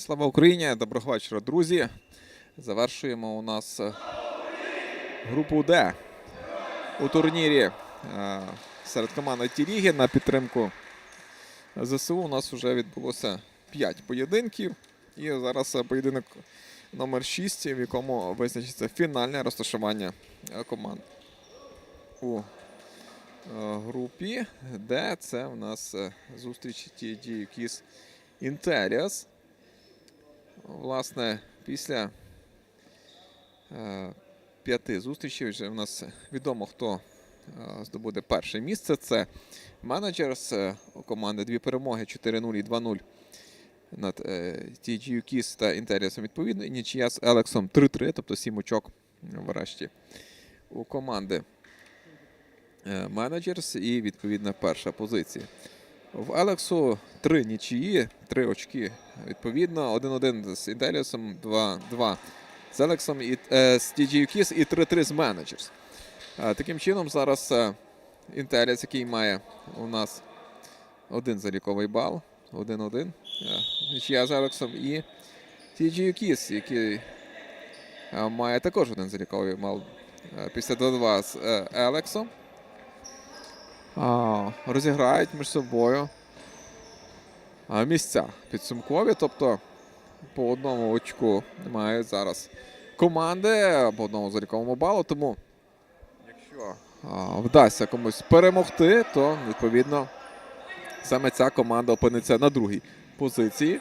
Слава Україні! Доброго вечора, друзі. Завершуємо у нас е, групу Д у турнірі е, серед команд Тіріги на підтримку ЗСУ. У нас вже відбулося 5 поєдинків. І зараз е, поєдинок номер 6, в якому визначиться фінальне розташування команд у групі Д. Це у нас зустріч Kiss Interiors. Власне, після е, п'яти зустрічей вже в нас відомо, хто е, здобуде перше місце. Це менеджер з е, команди дві перемоги 4-0 і 2-0 над TGU Kiss та Інтеріасом відповідно. І нічия з Елексом 3-3, тобто 7 очок врешті у команди менеджерс і відповідна перша позиція. В Елексу три нічиї, три очки. Відповідно, 1-1 з Інтеліусом, 2-2 з Елексом і е, з TGU Kiss і 3-3 з Managers. Е, таким чином, зараз е, Інтеліс, який має у нас один заліковий бал, 1-1. Е, нічия з Елексом і TGU Kiss, який е, має також один заліковий бал е, після 2-2 з е, Елексом. Розіграють між собою місця підсумкові. Тобто по одному очку мають зараз команди по одному заліковому балу. Тому, якщо вдасться комусь перемогти, то відповідно саме ця команда опиниться на другій позиції.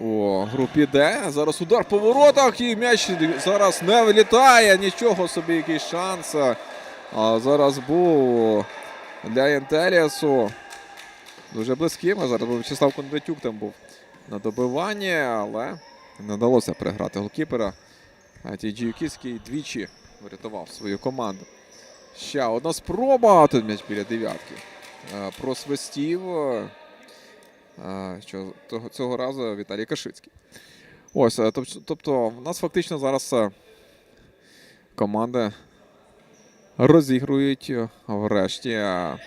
У групі Д. Зараз удар по воротах і м'яч зараз не вилітає. Нічого собі, який шанс. Зараз був для Інтеріасу дуже близьким. А зараз Вячеслав Кондратюк там був на добиванні, але не вдалося переграти голкіпера. А Тіджі Кіський двічі врятував свою команду. Ще одна спроба. Тут м'яч біля дев'ятки. Е, Просвистів. е, Що цього разу Віталій Кашицький. Ось, е, тобто, в нас фактично зараз команди розігрують е, врешті е,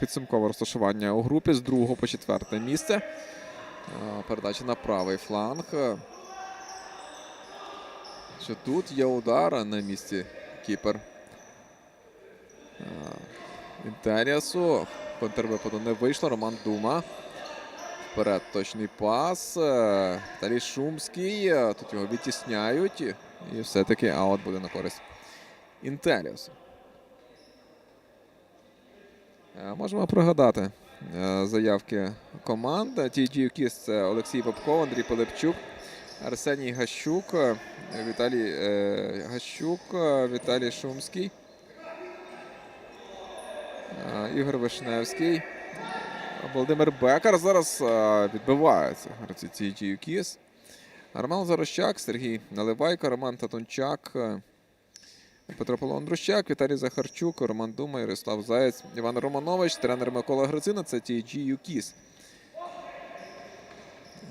підсумкове розташування у групі з другого по четверте місце. Е, Передача на правий фланг. Що тут є удар на місці кіпер. Інтеріасу. Контрвипаду не вийшло. Роман Дума. Вперед точний пас. Е, Шумський. Тут його відтісняють. І все-таки аут буде на користь Інтеріасу. Е, Можемо пригадати е, заявки команд. TG Kiss – це Олексій Попков, Андрій Пилипчук, Арсеній Гащук, е, Віталій Гащук, Віталій Шумський, Ігор Вишневський, Володимир Бекар. Зараз відбиваються гравці TG Kiss. Роман Зарощак, Сергій Наливайко, Роман Татунчак. Петро Павло Андрущак, Віталій Захарчук, Роман Дума, Ярослав Заєць, Іван Романович, тренер Микола Грицина, це TG Юкіс.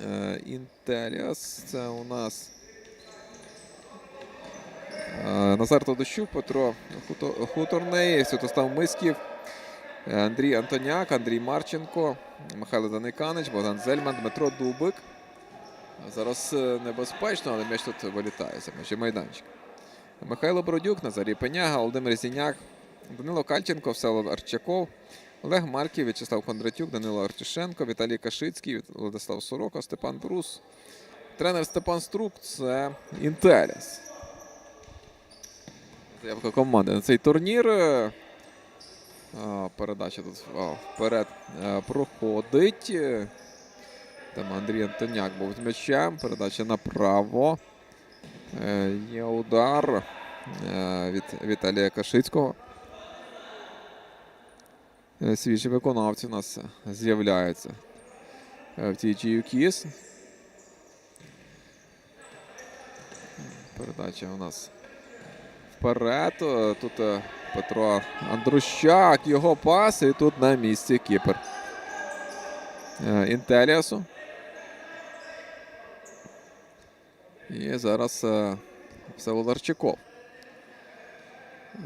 Е, Інтеліас, це у нас е, Назар Тодощук, Петро Хуто- Хуторний, Святослав Мисків, е, Андрій Антоняк, Андрій Марченко, Михайло Даниканич, Богдан Зельман, Дмитро Дубик. Зараз небезпечно, але м'яч тут вилітає за межі. Михайло Бродюк, Назарій Пеняга, Володимир Зіняк, Данило Кальченко, Всеволод Арчаков, Олег Марків, В'ячеслав Кондратюк, Данило Артюшенко, Віталій Кашицький, Владислав Сорока, Степан Брус. Тренер Степан Струк це Інтерес. Заявка команди на цей турнір. Е, Передача тут вперед е, проходить. Там Андрій Антоняк був з м'ячем. Передача направо. Е, Є удар е, від Віталія Кашицького. Е, Свіжі виконавці у нас з'являються в TGU Kiss. Передача у нас вперед. Тут Петро Андрущак, його пас, і тут на місці кіпер. Інтеліасу. І зараз е, Всеволод Арчаков.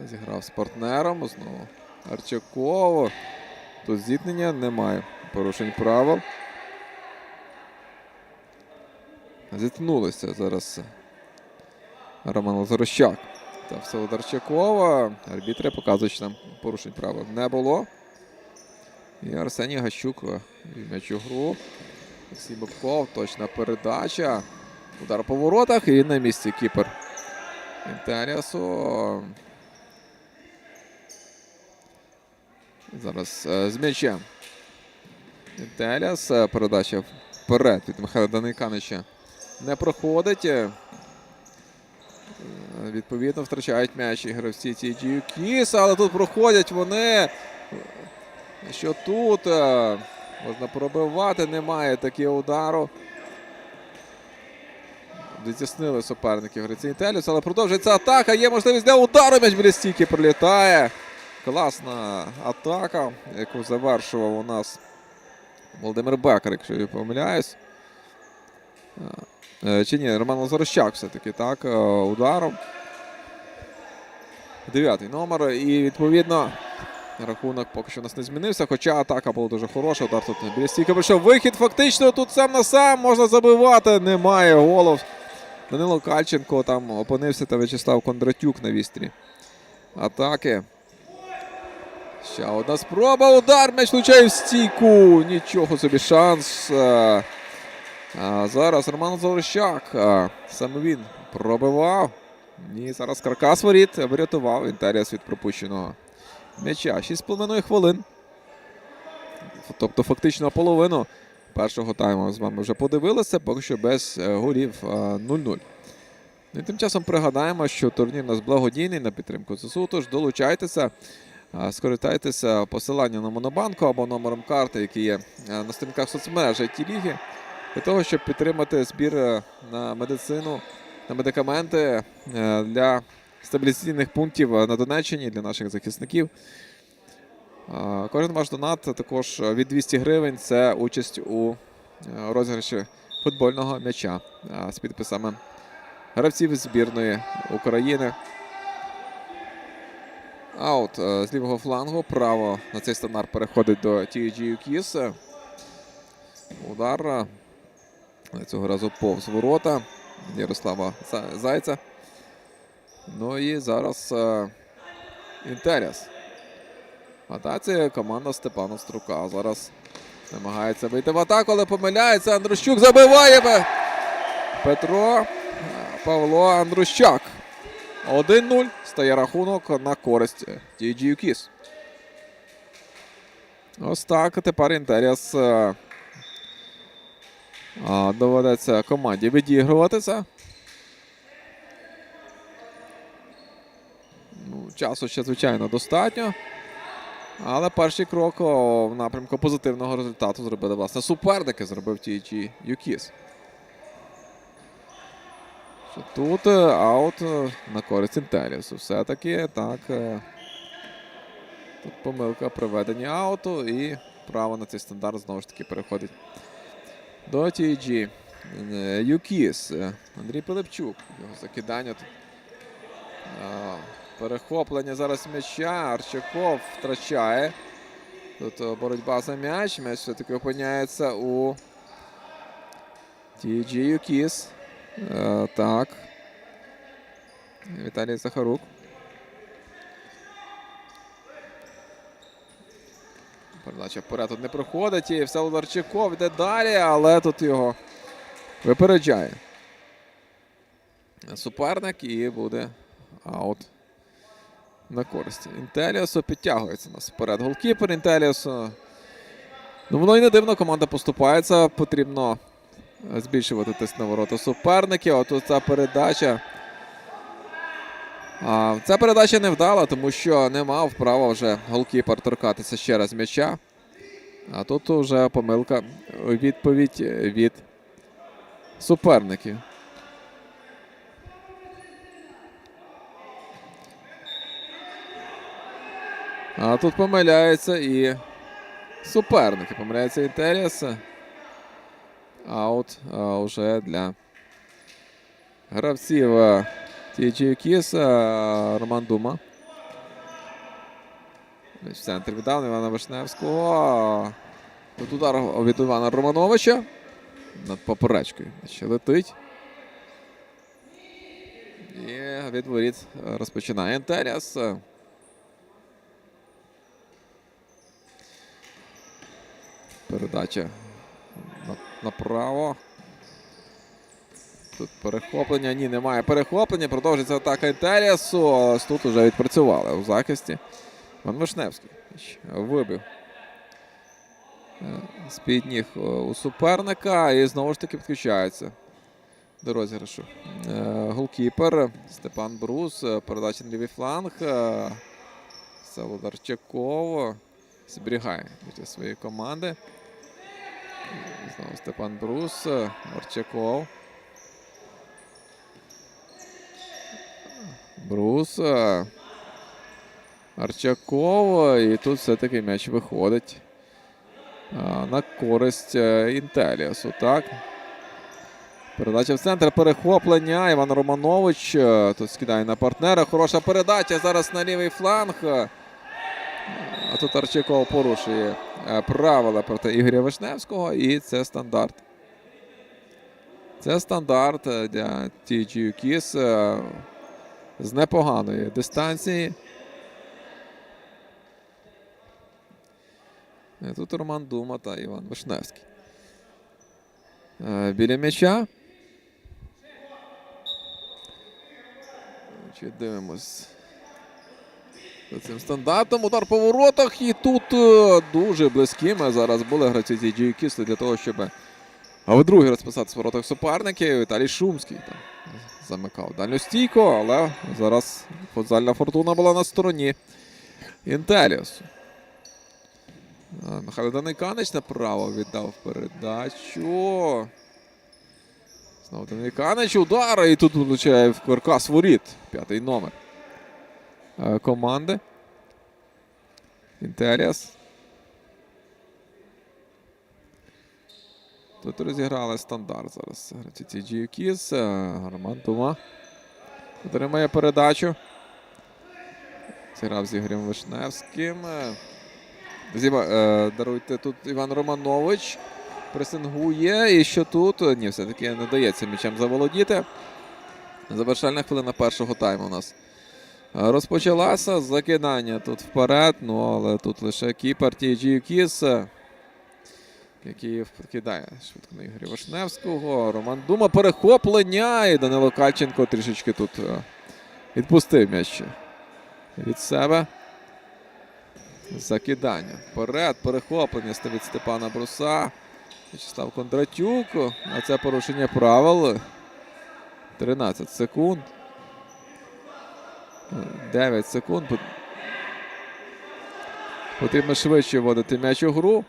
Зіграв з партнером. Знову Арчаков. Тут зіткнення немає. Порушень правил. Зіткнулися зараз Роман Лазарощак та Всеводарчакова. Арбітри показують, що там порушень правил не було. І Арсеній Гащук е, вів м'яч у гру. Олексій Бабков, точна передача. Удар по воротах і на місці кіпер. Інтеріасу. Зараз е, з м'ячем. Інтеріас. е, Передача вперед від Михайла Даниканича не проходить. Е, Відповідно, втрачають м'яч і гравці TGU Kiss, але тут проходять вони. Що тут можна пробивати, немає такого удару. Дотіснили суперників Грицій Телюс, але продовжується атака. Є можливість для удару. М'яч біля стійки прилітає. Класна атака, яку завершував у нас Володимир Бекер, якщо я помиляюсь. Е, Чи ні, Роман Лазарощак все-таки так, е, ударом. Дев'ятий номер. І відповідно рахунок поки що у нас не змінився. Хоча атака була дуже хороша. Удар тут біля стійки прийшов. Вихід фактично тут сам на сам можна забивати. Немає голов. Данило Кальченко там опинився та В'ячеслав Кондратюк на вістрі. Атаки. Ще одна спроба. Удар. М'яч влучає в стійку. Нічого собі шанс. Е, а зараз Роман Зорощак. Саме він пробивав. Ні, зараз каркас воріт врятував Інтеріас від пропущеного м'яча. 6,5 хвилин. Тобто фактично половину першого тайму з вами вже подивилися, поки що без е, голів е, 0-0. Ну І тим часом пригадаємо, що турнір у нас благодійний на підтримку ЗСУ, тож долучайтеся. е, Скористайтеся посиланням на Монобанку або номером карти, які є е, на сторінках соцмереж it ліги для того, щоб підтримати збір е, на медицину, на медикаменти е, для стабілізаційних пунктів е, на Донеччині для наших захисників. Е, Кожен ваш донат також від 200 гривень це участь у е, розіграші футбольного м'яча е, з підписами гравців збірної України. Аут е, з лівого флангу. Право на цей стандарт переходить до TG Kiss. Удар. е, Цього разу повз ворота Ярослава Зайця. Ну і зараз е, Інтеріас. В атаці команда Степана Струка. Зараз намагається вийти в атаку, але помиляється. Андрущук забиває. Петро е, Павло Андрущак. 1-0 стає рахунок на користь TG Kiss. Ось так тепер Інтеріас е, доведеться команді відігруватися. Ну, часу ще, звичайно, достатньо. Але перший крок в напрямку позитивного результату зробили власне суперники, зробив TG Юкіс. Тут е, аут е, на користь Інтерісу. Все-таки так. е, Тут помилка при веденні ауту і право на цей стандарт знову ж таки переходить до TG. Юкіс. Е, Андрій Пилипчук. Його закидання тут. Перехоплення зараз м'яча. Арчаков втрачає. Тут е, боротьба за м'яч. М'яч все-таки опиняється у TG Юкіс. Е, Так. Віталій Захарук. Передача вперед тут не проходить. І Всеволод Арчаков йде далі, але тут його випереджає. Суперник і буде аут на користь. Інтеліасу підтягується нас вперед. Голкіпер Інтеліасу. Ну, воно і не дивно, команда поступається. Потрібно збільшувати тиск на ворота суперників. А тут ця передача. А, ця передача не вдала, тому що не мав права вже голкіпер торкатися ще раз м'яча. А тут вже помилка відповідь від суперників. А тут помиляється і суперники. Помиляється Інтеріас. Аут а, вже для гравців TG Кіс Роман Дума. В центрі віддав Івана Вишневського. Тут удар від Івана Романовича. Над поперечкою. Ще летить. І від воріт розпочинає Інтеріас. Передача направо. Тут перехоплення. Ні, немає перехоплення. Продовжується атака Інтеріасу. Ось Тут вже відпрацювали у захисті. Ван Вишневський вибив е, з-під ніг е, у суперника і знову ж таки підключається до розіграшу. Е, Голкіпер Степан Брус. Передача на лівий фланг. Саводар зберігає від своєї команди. Знову Степан Брус. е, Марчаков. Брус. е, Арчаков. І тут все-таки м'яч виходить на користь е, Інтеліасу. Так. Передача в центр перехоплення. Іван Романович е, тут скидає на партнера. Хороша передача зараз на лівий фланг. Е, А тут Арчаков порушує е, правила проти Ігоря Вишневського. І це стандарт. Це стандарт е, для TGU Kiss е, з непоганої дистанції. Е, Тут Роман Дума та Іван Вишневський. Е, Біля м'яча. Чи дивимось. Цим стандартом. Удар по воротах. І тут е, дуже близькими зараз були гравці TG Кісли для того, щоб вдруге розписати в воротах суперників. Віталій Шумський там замикав дальню стійку, але зараз футзальна фортуна була на стороні Інтеліусу. Михайло Даниканич направо віддав передачу. Знову Даниканич удар. І тут влучає в каркас воріт. П'ятий номер е, команди. Інтеріас. Тут розіграли стандарт зараз. TG Кіз. Роман Тума отримає передачу. Зіграв з Ігорем Вишневським. Е, Зіба, е, даруйте тут Іван Романович. Пресингує. І що тут? Ні, все-таки не дається м'ячем заволодіти. Завершальна хвилина першого тайму у нас. Розпочалася закидання тут вперед, ну але тут лише кіпер TG Кіс, який кидає швидко на Ігоря Вишневського. Роман Дума перехоплення. І Данило Кальченко трішечки тут е, відпустив м'яч від себе. Закидання. Вперед, перехоплення від Степана Бруса. Вячеслав Кондратюк. А це порушення правил. 13 секунд. 9 секунд. Потрібно швидше вводити м'яч у гру.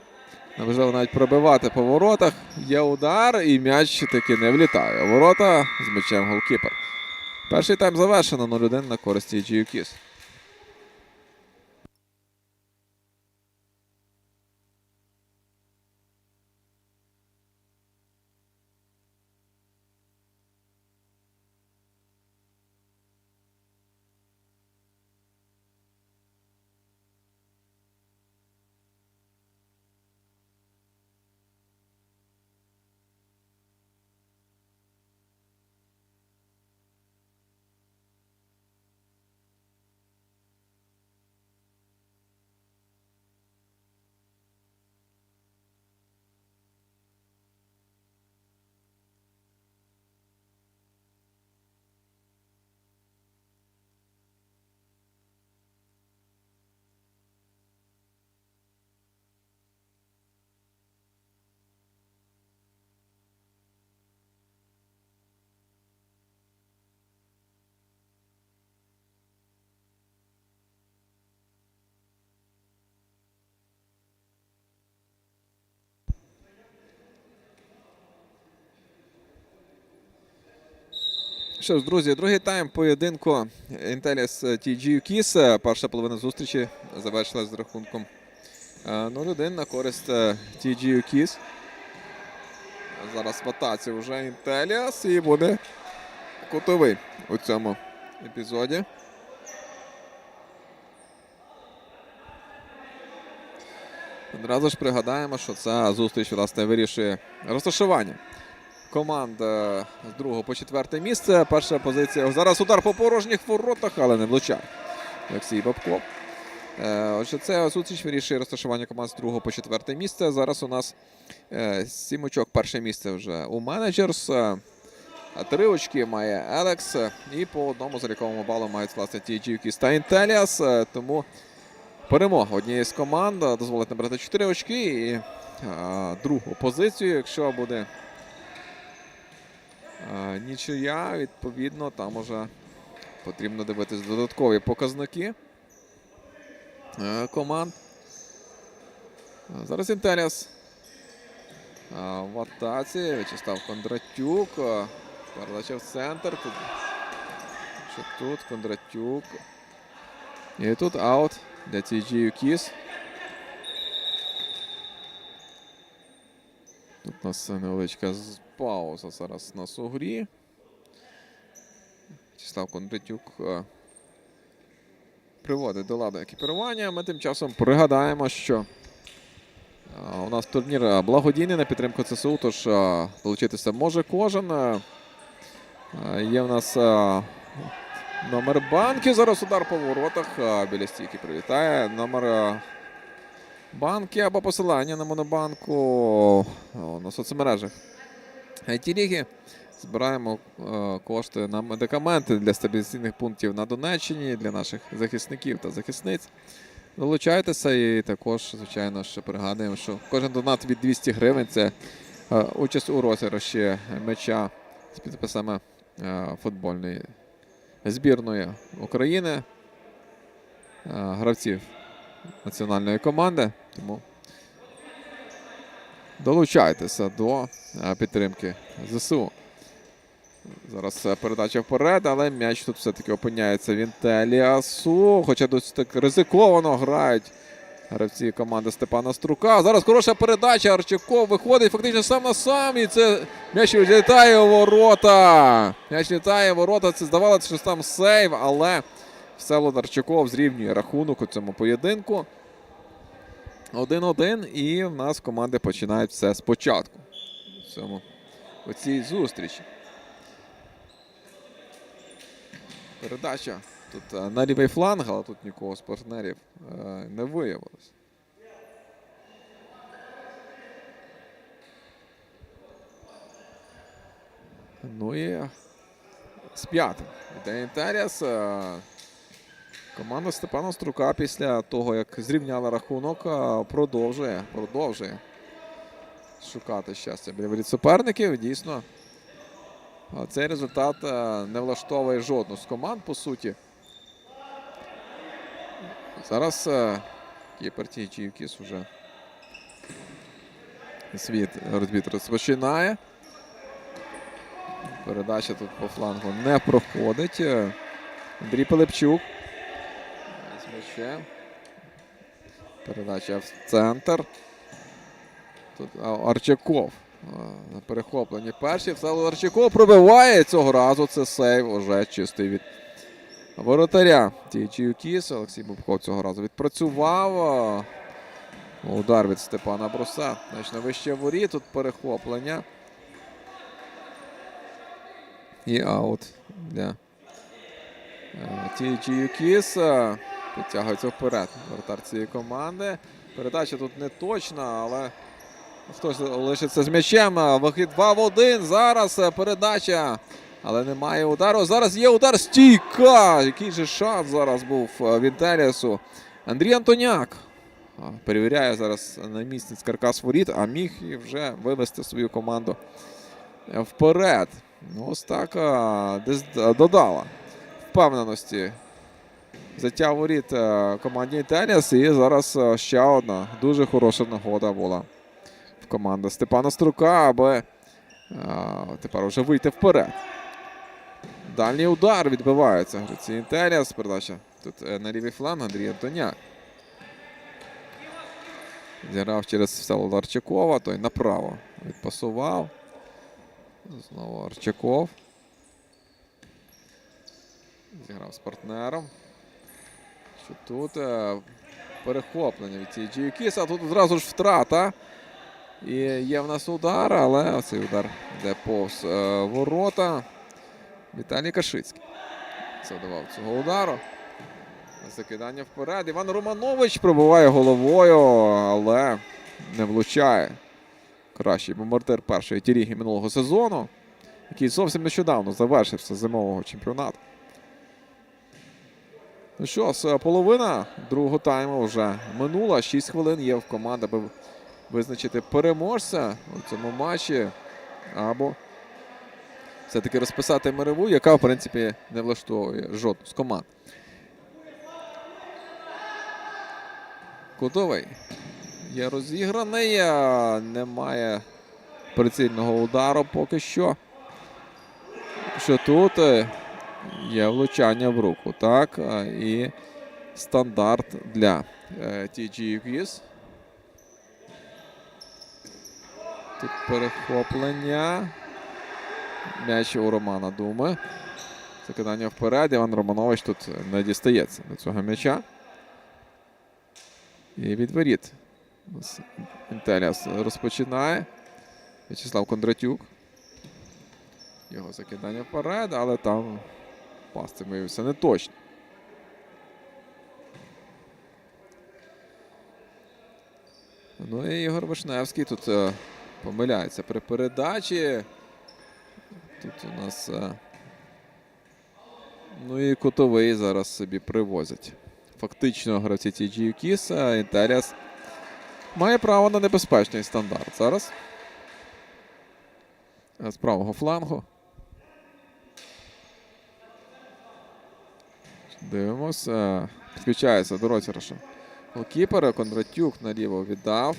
Неможливо навіть пробивати по воротах. Є удар, і м'яч таки не влітає. Ворота з м'ячем голкіпер. Перший тайм завершено 0-1 на користь TGU Що ж, друзі, другий тайм поєдинку Інтеліс TGU Kiss. Перша половина зустрічі завершилась з рахунком е, 0-1 на користь е, TGU Kiss. Зараз в атаці вже Інтеліас і буде кутовий у цьому епізоді. Одразу ж пригадаємо, що ця зустріч власне вирішує розташування команд з другого по четверте місце. Перша позиція. Зараз удар по порожніх воротах, але не влучає. Олексій Бабков. Е, Отже, це зустріч вирішує розташування команд з другого по четверте місце. Зараз у нас е, сім очок. Перше місце вже у менеджерс. Е, Три очки має Елекс. І по одному заліковому балу мають власне ті Джівкіс та Інтеліас. Тому перемога однієї з команд дозволить набрати 4 очки. І другу позицію, якщо буде нічия, відповідно, там уже потрібно дивитись додаткові показники е, команд. Е, Зараз Інтеліас. Е, В атаці В'ячеслав Кондратюк. е, Передача в центр. Тут, що тут Кондратюк. І тут аут для TG Юкіс. Тут у нас невеличка пауза зараз у нас у грі. В'ячеслав Кондратюк е, приводить до ладу екіпірування. Ми тим часом пригадаємо, що е, у нас турнір благодійний на підтримку ЦСУ, тож е, долучитися може кожен. Є в нас номер банки. Зараз удар по воротах. Біля стійки прилітає. Номер банки або посилання на монобанку о, на соцмережах. it ліги Збираємо е, кошти на медикаменти для стабілізаційних пунктів на Донеччині для наших захисників та захисниць. Долучайтеся і також, звичайно, ще пригадуємо, що кожен донат від 200 гривень це е, участь у розіграші м'яча з підписами е, футбольної збірної України, гравців національної команди. Тому долучайтеся до е, підтримки ЗСУ. Зараз е, передача вперед, але м'яч тут все-таки опиняється в Інтеліасу. Хоча досить так ризиковано грають гравці команди Степана Струка. Зараз хороша передача. Арчаков виходить фактично сам на сам. І це м'яч відлітає у ворота. М'яч літає у ворота. Це здавалося, що там сейв, але Всеволод Арчаков зрівнює рахунок у цьому поєдинку. 1-1. І в нас команди починають все спочатку. У цьому у цій зустрічі. Передача. Тут е, на лівий фланг, але тут нікого з партнерів е, не виявилось. Ну і з п'ятим. Іде Інтеріас. е, Команда Степана Струка після того, як зрівняла рахунок, продовжує, продовжує шукати щастя біля воріт суперників. Дійсно, Цей результат не влаштовує жодну з команд, по суті. Зараз кіпер Тійчівкіс уже світ розбіт розпочинає. Передача тут по флангу не проходить. Андрій Пилипчук. М'ячем. Передача в центр. Тут Арчаков. На перехопленні перші. Всеволод Арчаков пробиває цього разу. Це сейв уже чистий від воротаря. Тічію Кіс. Олексій Бубков цього разу відпрацював. Удар від Степана Бруса. Значно вище ворі. Тут перехоплення. І аут для Тічію Кіс. Підтягується вперед. Воротар цієї команди. Передача тут не точна, але Хтось лишиться з м'ячем. Вихід 2 в 1. Зараз е, передача. Але немає удару. Зараз є удар. Стійка! Який же шанс зараз був е, від Еліасу. Андрій Антоняк. Перевіряє зараз на місці каркас воріт, а міг і вже вивести свою команду е, вперед. Ну, ось так е, десь додала впевненості. Взяття воріт е, команді Інтеліас. І зараз е, ще одна дуже хороша нагода була в команди Степана Струка, аби тепер вже вийти вперед. Дальній удар відбивається. Гравці Інтеліас. Передача тут е, на лівий фланг Андрій Антоняк. Зіграв через Всеволода Арчакова, той направо відпасував. Знову Арчаков. Зіграв з партнером. Тут е, перехоплення від цієї Кіса. Тут одразу ж втрата. І є в нас удар, але цей удар йде повз е, ворота. Віталій Кашицький завдавав цього удару. Закидання вперед. Іван Романович пробиває головою, але не влучає. Кращий бомбардир першої тіріги минулого сезону, який зовсім нещодавно завершився зимового чемпіонату. Ну що, половина другого тайму вже минула. 6 хвилин є в команди, аби визначити переможця у цьому матчі. Або все-таки розписати мирову, яка, в принципі, не влаштовує жодну з команд. Кутовий є розіграний, немає прицільного удару поки що. Що тут є влучання в руку, так? І стандарт для е, TG Тут перехоплення. М'яч у Романа Думи. Закидання вперед. Іван Романович тут не дістається до цього м'яча. І від воріт. Ось Інтеліас розпочинає. В'ячеслав Кондратюк. Його закидання вперед, але там пас цим виявився не точно. Ну і Ігор Вишневський тут е, помиляється при передачі. Тут у нас. е, Ну і кутовий зараз собі привозять. Фактично гравці TG Кіс, Інтеріас має право на небезпечний стандарт зараз. З правого флангу. Дивимося. Підключається до розіграшу. Голкіпер Кондратюк наліво віддав.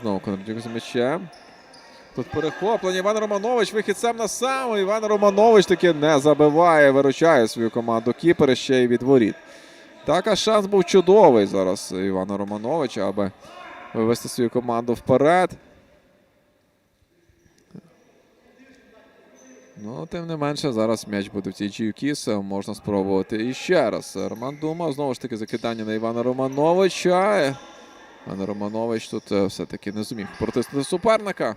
Знову Кондратюк з м'ячем. Тут перехоплення. Іван Романович вихід сам на сам. Іван Романович таки не забиває, виручає свою команду кіпера ще й від воріт. Так, а шанс був чудовий зараз Івана Романовича, аби вивести свою команду вперед. Ну, тим не менше, зараз м'яч буде в цій Чиюкіс. Можна спробувати і ще раз. Роман Дума. Знову ж таки, закидання на Івана Романовича. Іван Романович тут е, все-таки не зуміг протиснути суперника.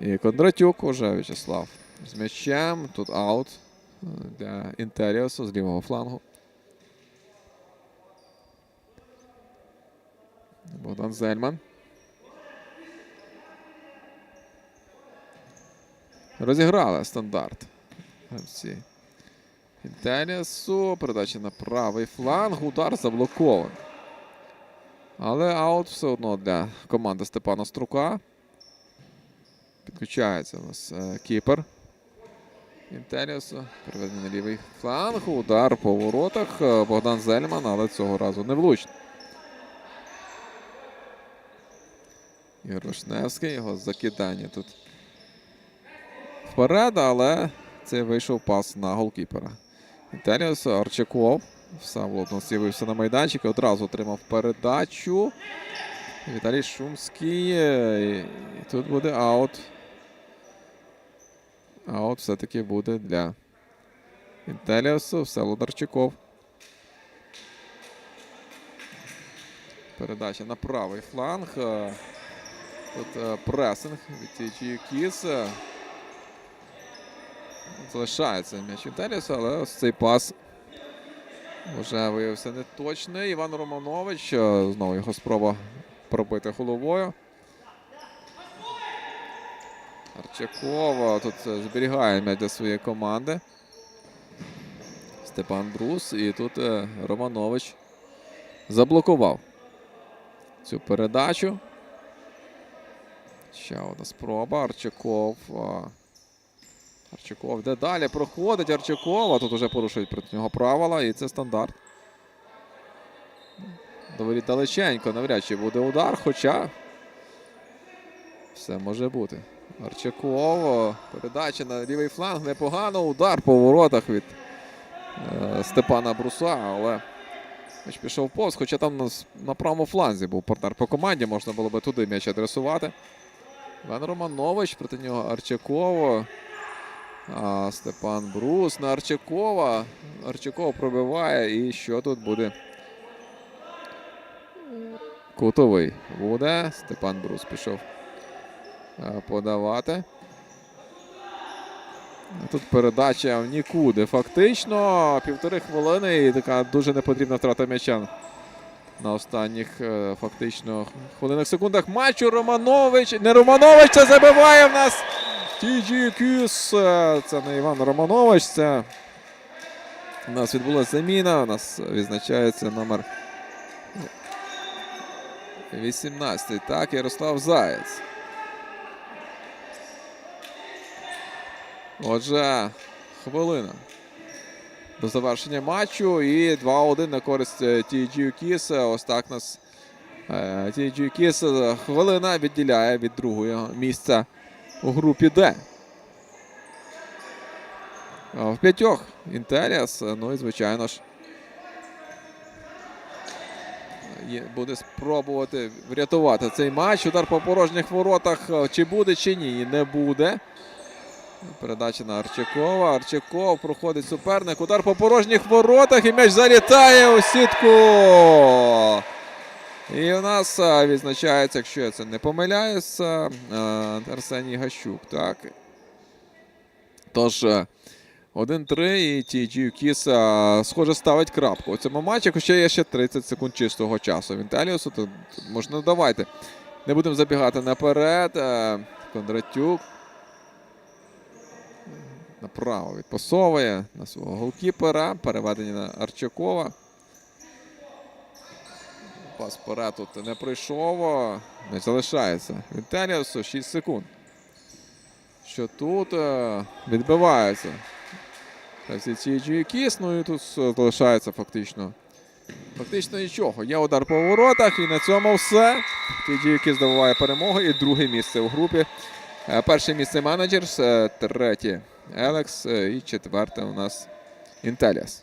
І Кондратюк уже В'ячеслав з м'ячем. Тут аут е, для Інтеріосу з лівого флангу. Богдан Зельман. Розіграли стандарт. Гравці. Передача на правий фланг. Удар заблокований. Але аут все одно для команди Степана Струка. Підключається у нас е, кіпер. Інтеріасу. Переведений на лівий фланг. Удар по воротах. Е, Богдан Зельман, але цього разу не влучно. Ігор Вишневський, його закидання тут вперед, але це вийшов пас на голкіпера. Інтеріус Арчаков. Сам Лотнов з'явився на майданчик і одразу отримав передачу. Віталій Шумський. І тут буде аут. Аут все-таки буде для Інтеліусу. Всеволод Арчаков. Передача на правий фланг. Тут е, пресинг від TG Кіс. Е, Залишається м'яч Інтеліуса, але ось цей пас вже виявився неточний. Іван Романович. е, Знову його спроба пробити головою. Арчакова тут е, зберігає м'яч для своєї команди. Степан Брус. І тут е, Романович заблокував цю передачу. Ще одна спроба. Арчаков. А, Арчаков де далі проходить Арчакова. Тут вже порушують проти нього правила, і це стандарт. Доволі далеченько, навряд чи буде удар, хоча все може бути. Арчаков. Передача на лівий фланг. Непогано. Удар по воротах від е, Степана Бруса, але м'яч пішов повз, хоча там на, на правому фланзі був партнер по команді, можна було би туди м'яч адресувати. Іван Романович проти нього Арчакова. А, Степан Брус на Арчакова. Арчаков пробиває. І що тут буде? Кутовий буде. Степан Брус пішов е, подавати. Тут передача в нікуди. Фактично півтори хвилини і така дуже непотрібна втрата м'яча на останніх е, фактично хвилинах секундах матчу. Романович. Не Романович, це забиває в нас. Тіджі Кюс. Е, Це не Іван Романович. Це у нас відбулася заміна. У нас відзначається номер 18. Так, Ярослав Заєць. Отже, хвилина до завершення матчу. І 2-1 на користь е, TG Кіс. Ось так нас е, TG Кіс хвилина відділяє від другого місця у групі Д. В п'ятьох Інтеріас. Ну і звичайно ж. Буде спробувати врятувати цей матч. Удар по порожніх воротах. Чи буде, чи ні? Не буде. Передача на Арчакова. Арчаков проходить суперник. Удар по порожніх воротах. І м'яч залітає у сітку. І у нас відзначається, якщо я це не помиляюся, а, Арсеній Гащук. Так. Тож. е, 1-3 і TG Кіс, схоже, ставить крапку у цьому матчі, хоча є ще 30 секунд чистого часу. Вінтеліусу, то можна давайте. Не будемо забігати наперед. Е, Кондратюк. Направо відпасовує на свого голкіпера. Переведення на Арчакова. Пас тут не пройшов. Не залишається. Вінтеліусу 6 секунд. Що тут е, відбивається. Всі ці ну і тут залишається фактично. Фактично нічого. Є удар по воротах, і на цьому все. TG здобуває перемогу і друге місце у групі. Е, Перше місце менеджерс, е, третє Елекс і четверте у нас Інтеліас.